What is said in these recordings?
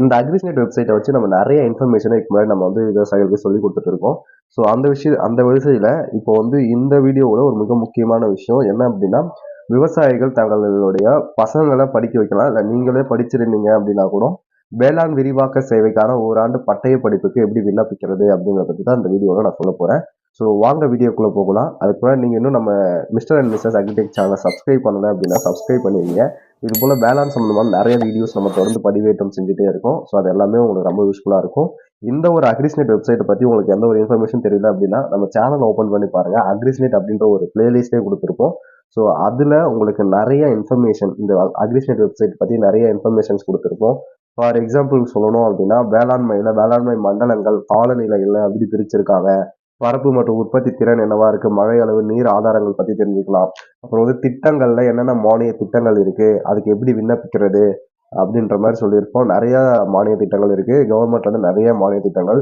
இந்த அக்ரிஸ்நெட் வெப்சைட்டை வச்சு நம்ம நிறைய இன்ஃபர்மேஷனை இதுக்கு முன்னாடி நம்ம வந்து விவசாயிகளுக்கு சொல்லி கொடுத்துட்டு இருக்கோம். ஸோ அந்த விஷயம் அந்த வரிசையில் இப்போ வந்து இந்த வீடியோவோட ஒரு மிக முக்கியமான விஷயம் என்ன அப்படின்னா விவசாயிகள் தங்களுடைய பசங்களை படிக்க வைக்கலாம். இல்லை நீங்களே படிச்சிருந்தீங்க அப்படின்னா கூட வேளாண் விரிவாக்க சேவைக்கான ஓராண்டு பட்டய படிப்புக்கு எப்படி விண்ணப்பிக்கிறது அப்படிங்கிறத பற்றி தான் இந்த வீடியோவில் நான் சொல்ல போகிறேன் ஸோ வாங்க வீடியோக்குள்ளே போகலாம். அதுக்கு நீங்கள் இன்னும் நம்ம மிஸ்டர் அண்ட் மிஸ்டர்ஸ் அக்ரிடெக் சேனலை சப்ஸ்கிரைப் பண்ணலை அப்படின்னா சப்ஸ்கிரைப் பண்ணிடுங்க இது போல் வேளாண் சம்மந்தமான நிறைய வீடியோஸ் நம்ம தொடர்ந்து பதிவேற்றம் செஞ்சுட்டே இருக்கும். ஸோ அது எல்லாமே உங்களுக்கு ரொம்ப யூஸ்ஃபுல்லாக இருக்கும். இந்த ஒரு அக்ரிஸ்நெட் வெப்சைட்டை பற்றி உங்களுக்கு எந்த ஒரு இன்ஃபர்மேஷன் தெரியல அப்படின்னா நம்ம சேனல் ஓப்பன் பண்ணி பாருங்கள் அக்ரிஸ்நெட் அப்படின்ற ஒரு பிளேலிஸ்ட்டே கொடுத்துருப்போம் ஸோ அதில் உங்களுக்கு நிறைய இன்ஃபர்மேஷன் இந்த அக்ரிஸ்நெட் வெப்சைட் பற்றி நிறைய இன்ஃபர்மேஷன்ஸ் கொடுத்துருப்போம் ஃபார் எக்ஸாம்பிள் சொல்லணும் அப்படின்னா வேளாண்மையில் வேளாண்மை மண்டலங்கள் காலநிலையில் அப்படி பிரிச்சிருக்காங்க பரப்பு மற்றும் உற்பத்தி திறன் என்னவா இருக்கு? மழை அளவு நீர் ஆதாரங்கள் பத்தி தெரிஞ்சுக்கலாம். அப்புறம் வந்து திட்டங்கள்ல என்னென்ன மானிய திட்டங்கள் இருக்கு? அதுக்கு எப்படி விண்ணப்பிக்கிறது? அப்படின்ற மாதிரி சொல்லியிருப்போம். நிறைய மானிய திட்டங்கள் இருக்கு. கவர்மெண்ட் வந்து நிறைய மானிய திட்டங்கள்.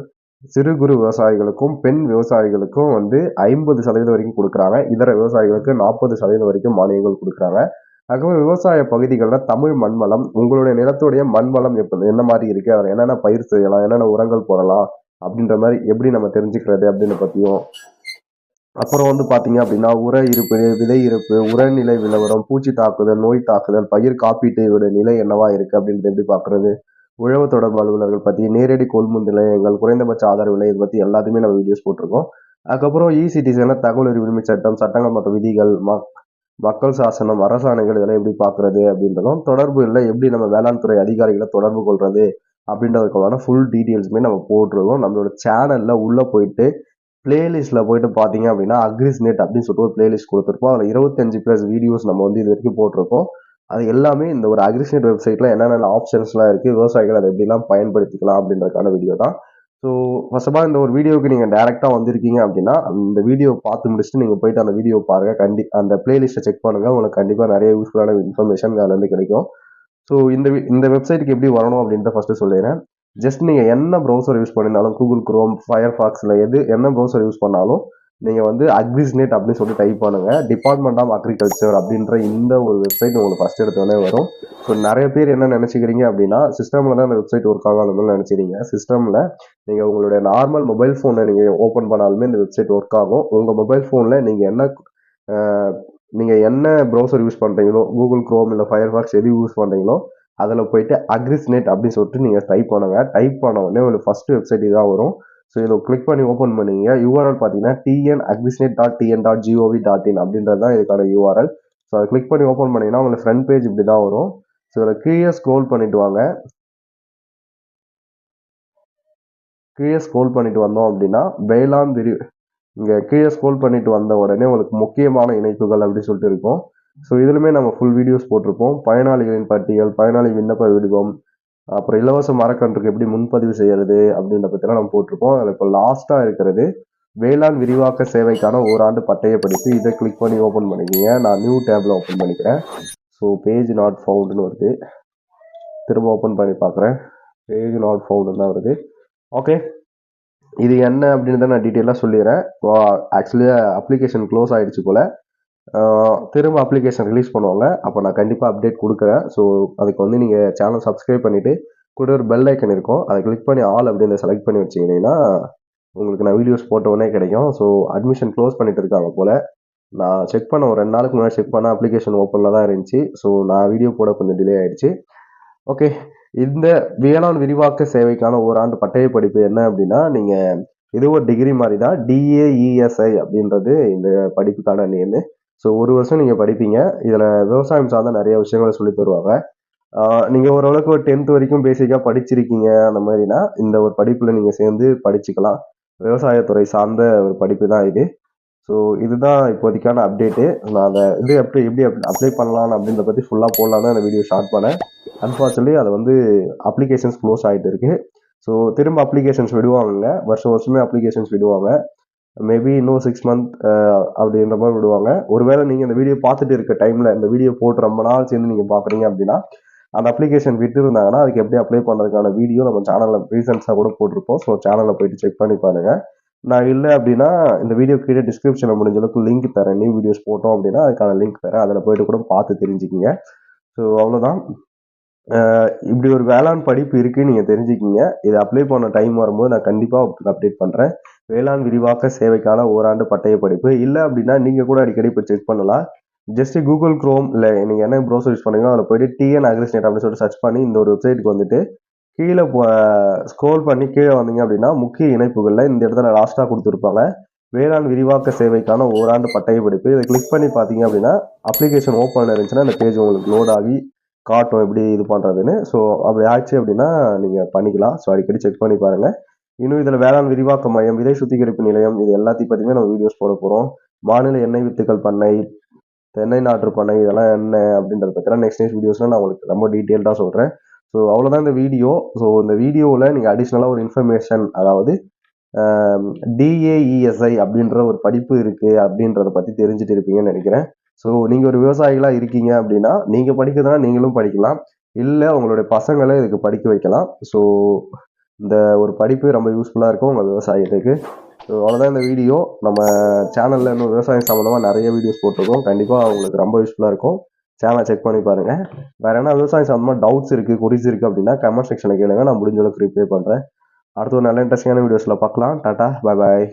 சிறு குறு விவசாயிகளுக்கும் பெண் விவசாயிகளுக்கும் வந்து ஐம்பது சதவீதம் வரைக்கும் கொடுக்குறாங்க. இதர விவசாயிகளுக்கு நாற்பது சதவீதம் வரைக்கும் மானியங்கள் கொடுக்குறாங்க. அதுக்கப்புறம் விவசாய பகுதிகளில் தமிழ் மண்வளம். உங்களுடைய நிலத்துடைய மண்வளம் எப்போ என்ன மாதிரி இருக்கு? அதில் என்னென்ன பயிர் செய்யலாம்? என்னென்ன உரங்கள் போடலாம்? அப்படின்ற மாதிரி எப்படி நம்ம தெரிஞ்சுக்கிறது அப்படின்னு பற்றியும் அப்புறம் வந்து பார்த்தீங்க அப்படின்னா உர இருப்பு விதை இருப்பு உரநிலை விலவரம் பூச்சி தாக்குதல் நோய் தாக்குதல் பயிர் காப்பீட்டு நிலை என்னவா இருக்குது அப்படின்றத எப்படி பார்க்குறது உழவு தொடர்பு அலுவலர்கள் பற்றி நேரடி கொள்முதல் நிலையங்கள் குறைந்தபட்ச ஆதார விலை இதை பற்றி எல்லாத்தையுமே நம்ம வீடியோஸ் போட்டிருக்கோம். அதுக்கப்புறம் இ தகவல் உரிமை சட்டம் சட்டங்கள் மற்றும் விதிகள் மக்கள் சாசனம் அரசாணைகள் இதெல்லாம் எப்படி பார்க்குறது அப்படின்றதும் தொடர்பு இல்லை எப்படி நம்ம வேளாண் துறை அதிகாரிகளை தொடர்பு கொள்வது அப்படின்றதுக்கான ஃபுல் டீட்டெயில்ஸுமே நம்ம போட்டிருக்கோம். நம்மளோட சேனலில் உள்ளே போயிட்டு பிளேலிஸ்ட்டில் போயிட்டு பார்த்தீங்க அப்படின்னா அக்ரிஸ் நெட் அப்படின்னு சொல்லிட்டு ஒரு பிளேலிஸ்ட் கொடுத்துருப்போம். அதில் இருபத்தஞ்சு ப்ளஸ் வீடியோஸ் நம்ம வந்து இது வரைக்கும் போட்டிருக்கோம். அது எல்லாமே இந்த ஒரு அக்ரிஸ்நெட் வெப்சைட்டில் என்னென்ன ஆப்ஷன்ஸ்லாம் இருக்குது விவசாயிகள் அதை எப்படிலாம் பயன்படுத்திக்கலாம் அப்படின்றதுக்கான வீடியோ தான். ஸோ ஃபர்ஸ்ட் ஆஃப் ஆல் இந்த ஒரு வீடியோக்கு நீங்கள் டேரெக்டாக வந்திருக்கீங்க அப்படின்னா அந்த வீடியோ பார்த்து முடிச்சுட்டு நீங்கள் போயிட்டு அந்த வீடியோ பாருங்கள் கண்டி அந்த பிளேலிஸ்ட்டை செக் பண்ணுங்கள் உங்களுக்கு கண்டிப்பாக நிறைய யூஸ்ஃபுல்லான இன்ஃபர்மேஷன் அதுலேருந்து கிடைக்கும். ஸோ இந்த இந்த வெப்சைட்டுக்கு எப்படி வரணும் அப்படின்றத ஃபஸ்ட்டு சொல்லிடுறேன். ஜஸ்ட் நீங்கள் என்ன ப்ரௌசர் யூஸ் பண்ணியிருந்தாலும் கூகுள் குரோம் ஃபயர் ஃபாக்ஸில் எது என்ன ப்ரௌசர் யூஸ் பண்ணாலும் நீங்கள் வந்து அக்ரிஸ்நெட் அப்படின்னு சொல்லி டைப் பண்ணுங்க. டிபார்ட்மெண்ட் ஆஃப் அக்ரிகல்ச்சர் அப்படின்ற இந்த ஒரு வெப்சைட் உங்களுக்கு ஃபஸ்ட் எடுத்தோடனே வரும். ஸோ நிறைய பேர் என்ன நினச்சிக்கிறீங்க அப்படின்னா சிஸ்டமில் தான் அந்த வெப்சைட் ஒர்க் ஆகும் நினச்சிக்கிறீங்க. சிஸ்டமில் நீங்கள் உங்களுடைய நார்மல் மொபைல் ஃபோனை நீங்கள் ஓப்பன் பண்ணாலுமே இந்த வெப்சைட் ஒர்க் ஆகும். உங்கள் மொபைல் ஃபோனில் நீங்கள் என்ன நீங்கள் என்ன ப்ரௌசர் யூஸ் பண்ணுறீங்களோ கூகுள் க்ரோம் இல்லை ஃபயர் ஃபாக்ஸ் எது யூஸ் பண்ணுறீங்களோ அதில் போயிட்டு அக்ரிஸ்நெட் அப்படின்னு சொல்லிட்டு நீங்கள் டைப் பண்ணுங்க. டைப் பண்ண உடனே உங்களுக்கு ஃபஸ்ட் வெப்சைட் இதாக வரும். ஸோ இதை கிளிக் பண்ணி ஓப்பன் பண்ணிங்க. யூஆர்எல் பார்த்தீங்கன்னா TN Agrisnet dot TN dot GOV dot in அப்படின்றது தான் இதுக்கான யூஆர்எல் ஸோ அதை கிளிக் பண்ணி ஓப்பன் பண்ணிங்கன்னா உங்களுக்கு ஃப்ரண்ட் பேஜ் இப்படி தான் வரும். ஸோ இதில் கீழே ஸ்க்ரோல் பண்ணிட்டு வாங்க. கீழே ஸ்க்ரோல் பண்ணிட்டு வந்தோம் அப்படின்னா வேளாண் விரி இங்கே கீழே ஸ்க்ரோல் பண்ணிட்டு வந்த உடனே உங்களுக்கு முக்கியமான இணைப்புகள் அப்படின்னு சொல்லிட்டு இருக்கும். ஸோ இதுலுமே நம்ம ஃபுல் வீடியோஸ் போட்டிருப்போம். பயனாளிகளின் பட்டியல் பயனாளி விண்ணப்ப விடுவோம் அப்புறம் இலவச மரக்கன்றுக்கு எப்படி முன்பதிவு செய்யறது அப்படின்ற பற்றிலாம் நம்ம போட்டிருப்போம். அதில் இப்போ லாஸ்ட்டாக இருக்கிறது வேளாண் விரிவாக்க சேவைக்கான ஓராண்டு பட்டய படிப்பு. இதை கிளிக் பண்ணி ஓப்பன் பண்ணிக்கிங்க. நான் நியூ டேப்பில் ஓப்பன் பண்ணிக்கிறேன். ஸோ பேஜ் நாட் ஃபவுண்டுன்னு வருது. திரும்ப ஓப்பன் பண்ணி பார்க்குறேன். பேஜ் நாட் ஃபவுண்டுன்னு தான் வருது. ஓகே இது என்ன அப்படின்னு நான் டீட்டெயிலாக சொல்லிடுறேன். ஆக்சுவலி அப்ளிகேஷன் க்ளோஸ் ஆகிடுச்சு போல். திரும்ப அப்ளிகேஷன் ரிலீஸ் பண்ணுவாங்க. அப்போ நான் கண்டிப்பாக அப்டேட் கொடுக்குறேன். ஸோ அதுக்கு வந்து நீங்கள் சேனல் சப்ஸ்கிரைப் பண்ணிவிட்டு கூட ஒரு பெல் ஐக்கன் இருக்கும். அதை கிளிக் பண்ணி ஆல் அப்படின்னு செலக்ட் பண்ணி வச்சிங்கன்னா உங்களுக்கு நான் வீடியோஸ் போட்டோடனே கிடைக்கும். ஸோ அட்மிஷன் க்ளோஸ் பண்ணிட்டு இருக்காங்க போல். நான் செக் பண்ண ஒரு ரெண்டு நாளுக்கு முன்னாடி செக் பண்ண அப்ளிகேஷன் ஓப்பனில் தான் இருந்துச்சு. ஸோ நான் வீடியோ போட கொஞ்சம் டிலே ஆகிடுச்சு ஓகே இந்த வேளாண் விரிவாக்க சேவைக்கான ஓராண்டு பட்டய படிப்பு என்ன அப்படின்னா நீங்கள் இது ஒரு டிகிரி மாதிரி தான் டிஏஇஎஸ்ஐ அப்படின்றது இந்த படிப்புக்கான நேமு ஸோ ஒரு வருஷம் நீங்கள் படிப்பீங்க. இதில் விவசாயம் சார்ந்த நிறைய விஷயங்களை சொல்லி தருவாங்க. நீங்கள் ஓரளவுக்கு ஒரு டென்த் வரைக்கும் பேசிக்காக படிச்சிருக்கீங்க அந்த மாதிரினா இந்த ஒரு படிப்பில் நீங்கள் சேர்ந்து படிச்சுக்கலாம். விவசாயத்துறை சார்ந்த ஒரு படிப்பு தான் இது. ஸோ இதுதான் இப்போதைக்கான அப்டேட்டு நான் அதை இது எப்படி எப்படி அப்ளை பண்ணலாம் அப்படின்றத பற்றி ஃபுல்லாக போடலாம் தான் அந்த வீடியோ ஷார்ட் பண்ணேன். அன்ஃபார்ச்சுனேட்லி அதை வந்து அப்ளிகேஷன்ஸ் க்ளோஸ் ஆகிட்டு இருக்கு. ஸோ திரும்ப அப்ளிகேஷன்ஸ் விடுவாங்க வருஷம் வருஷமே அப்ளிகேஷன்ஸ் விடுவாங்க. மேபி இன்னும் சிக்ஸ் மந்த் அப்படின்ற மாதிரி விடுவாங்க. ஒருவேளை நீங்கள் இந்த வீடியோ பார்த்துட்டு இருக்க டைமில் இந்த வீடியோ போட்டு ரொம்ப நாள் சேர்ந்து நீங்கள் பார்க்குறீங்க அப்படின்னா அந்த அப்ளிகேஷன் விட்டு இருந்தாங்கன்னா அதுக்கு எப்படி அப்ளை பண்ணுறதுக்கான வீடியோ நம்ம சேனலில் ரீசன்ஸாக கூட போட்டிருப்போம். ஸோ சேனலில் போயிட்டு செக் பண்ணி பாருங்கள் நான் இல்லை அப்படின்னா இந்த வீடியோ கீழே டிஸ்கிரிப்ஷனில் முடிஞ்ச அளவுக்கு லிங்க் தரேன். நியூ வீடியோஸ் போட்டோம் அப்படின்னா அதுக்கான லிங்க் தரேன். அதில் போயிட்டு கூட பார்த்து தெரிஞ்சுக்கிங்க. ஸோ அவ்வளோதான் இப்படி ஒரு வேளாண் படிப்பு இருக்குன்னு நீங்கள் தெரிஞ்சுக்கிங்க. இதை அப்ளை பண்ண டைம் வரும்போது நான் கண்டிப்பாக அப்டேட் பண்ணுறேன் வேளாண் விரிவாக்க சேவைக்கான ஓராண்டு பட்டய படிப்பு. இல்லை அப்படின்னா நீங்கள் கூட அடிக்கடி இப்போ செக் பண்ணலாம். ஜஸ்ட் கூகுள் க்ரோம் இல்லை நீங்கள் என்ன ப்ரௌசர் யூஸ் பண்ணீங்களோ அதில் போயிட்டு டிஎன் அக்ரிஸ்னேட் அப்படின்னு சொல்லிட்டு சர்ச் பண்ணி இந்த ஒரு வெப்சைட்டுக்கு வந்துட்டு கீழே ஸ்க்ரோல் பண்ணி கீழே வந்தீங்க அப்படின்னா முக்கிய இணைப்புகளில் இந்த இடத்துல லாஸ்ட்டாக கொடுத்துருப்பாங்க. வேளாண் விரிவாக்க சேவைக்கான ஓராண்டு பட்டய படிப்பு. இதை கிளிக் பண்ணி பார்த்தீங்க அப்படின்னா அப்ளிகேஷன் ஓப்பன் இருந்துச்சுன்னா இந்த பேஜ் உங்களுக்கு லோட் ஆகி காட்டும் எப்படி இது பண்ணுறதுன்னு ஸோ அப்படி ஆச்சு அப்படின்னா நீங்கள் பண்ணிக்கலாம். ஸோ அடிக்கடி செக் பண்ணி பாருங்கள் இன்னும் இதில் வேளாண் விரிவாக்க மையம் விதை சுத்திகரிப்பு நிலையம் இது எல்லாத்தையும் பற்றியுமே நம்ம வீடியோஸ் போட போகிறோம் மாநில எண்ணெய் வித்துக்கள் பண்ணை தென்னை நாற்று பண்ணை இதெல்லாம் என்ன அப்படின்றத பற்றிலாம் நெக்ஸ்ட் நெக்ஸ்ட் வீடியோஸில் நான் உங்களுக்கு ரொம்ப டீட்டெயில்டாக சொல்கிறேன் ஸோ அவ்வளோதான் இந்த வீடியோ ஸோ இந்த வீடியோவில் நீங்கள் அடிஷ்னலாக ஒரு இன்ஃபர்மேஷன் அதாவது டிஏஇஎஸ்ஐ அப்படின்ற ஒரு படிப்பு இருக்குது அப்படின்றத பற்றி தெரிஞ்சுட்டு இருப்பீங்கன்னு நினைக்கிறேன். ஸோ நீங்கள் ஒரு விவசாயிகளாக இருக்கீங்க அப்படின்னா நீங்கள் படிக்கிறதுனா நீங்களும் படிக்கலாம். இல்லை உங்களுடைய பசங்களை இதுக்கு படிக்க வைக்கலாம். ஸோ இந்த ஒரு படிப்பு ரொம்ப யூஸ்ஃபுல்லாக இருக்கும் உங்கள் விவசாயத்துக்கு. ஸோ அவ்வளோதான் இந்த வீடியோ. நம்ம சேனலில் இன்னும் விவசாயம் சம்மந்தமாக நிறைய வீடியோஸ் போட்டிருக்கோம். கண்டிப்பாக உங்களுக்கு ரொம்ப யூஸ்ஃபுல்லாக இருக்கும். சேனலை செக் பண்ணி பாருங்கள் வேறு என்ன விவசாயம் சம்மந்தமாக டவுட்ஸ் இருக்குது குறிஸ் இருக்குது அப்படின்னா கமெண்ட் செக்ஷனில் கேளுங்க. நான் முடிஞ்சளவுக்கு ரிப்ளை பண்ணுறேன் அடுத்த ஒரு நல்ல இன்ட்ரெஸ்டிங்கான வீடியோஸில் பார்க்கலாம். டாட்டா பாய் பாய்